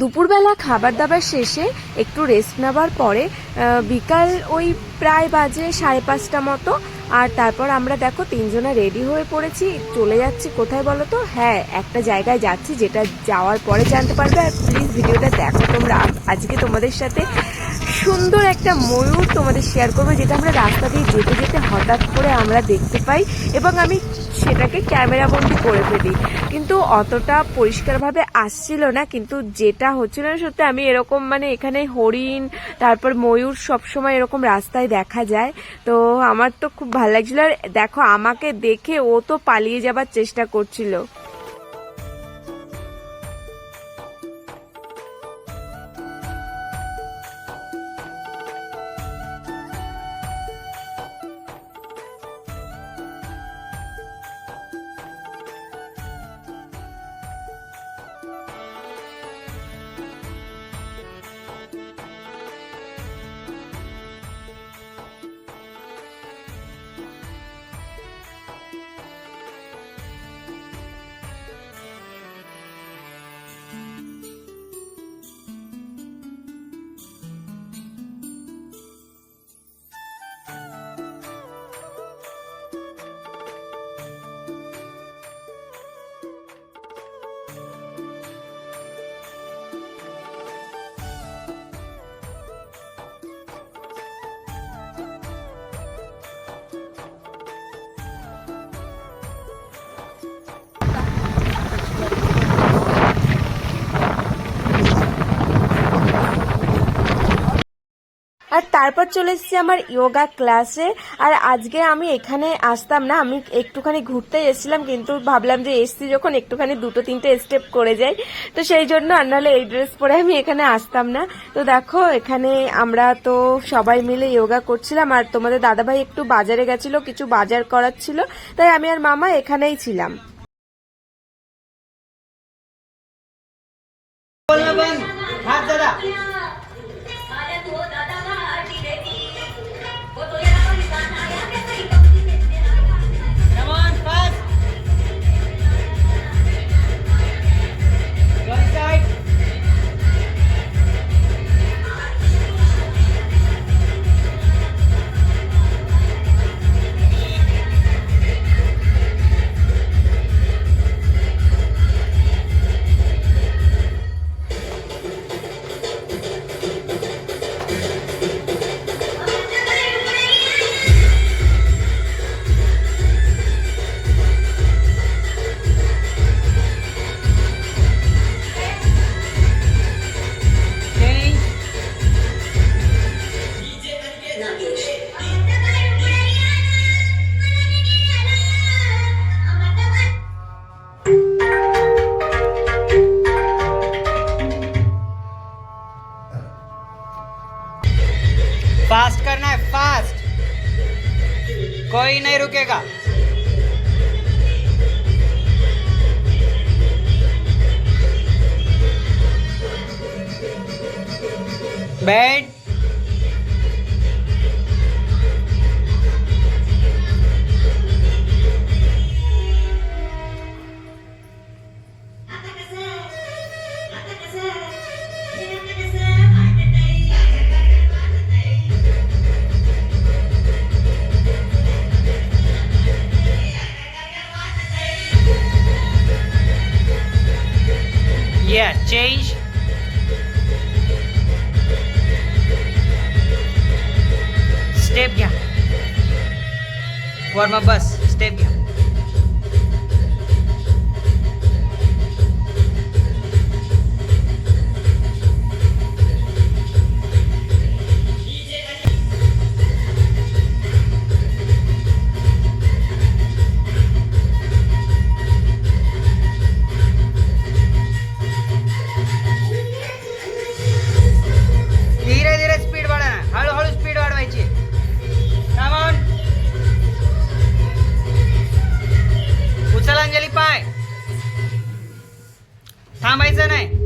দুপুরবেলা খাবার দাবার শেষে একটু রেস্ট নেবার পরে বিকাল ওই প্রায় বাজে সাড়ে পাঁচটা মতো। আর তারপর আমরা দেখো তিনজনে রেডি হয়ে পড়েছি। চলে যাচ্ছি কোথায় বলো তো? হ্যাঁ একটা জায়গায় যাচ্ছি, যেটা যাওয়ার পরে জানতে পারবে। আর প্লিজ ভিডিওটা দেখো তোমরা। আজকে তোমাদের সাথে সুন্দর একটা ময়ূর তোমাদের শেয়ার করব, যেটা আমরা রাস্তা দিয়ে যেতে যেতে হঠাৎ করে আমরা দেখতে পাই এবং আমি সেটাকে ক্যামেরা বন্দি করে ফেলি। কিন্তু অতটা পরিষ্কারভাবে আসছিল না, কিন্তু যেটা হচ্ছিল না সত্যি আমি এরকম মানে এখানে হরিণ, তারপর ময়ূর সব সময় এরকম রাস্তায় দেখা যায়। তো আমার তো খুব ভালো লাগছিল। আর দেখো, আমাকে দেখে ও তো পালিয়ে যাবার চেষ্টা করছিল। আর তারপর চলে এসেছি আমার ইয়োগা ক্লাসে আর আজকে আমি এখানে আসতাম না, আমি একটুখানি ঘুরতে এসেছিলাম, কিন্তু ভাবলাম যে এসছি যখন একটুখানি দুটো, তিনটে স্টেপ করে যাই। তো সেই জন্য আর নাহলে এই ড্রেস পরে আমি এখানে আসতাম না। তো দেখো, এখানে আমরা তো সবাই মিলে ইয়োগা করছিলাম, আর তোমাদের দাদাভাই একটু বাজারে গেছিল, কিছু বাজার করার ছিল, তাই আমি আর মামা এখানেই ছিলাম। হাত দাদা। फास्ट करना है फास्ट कोई नहीं रुकेगा। बैठ। Yeah, change. Step yeah. Warm up bus. Step yeah. थांबायचं नाही.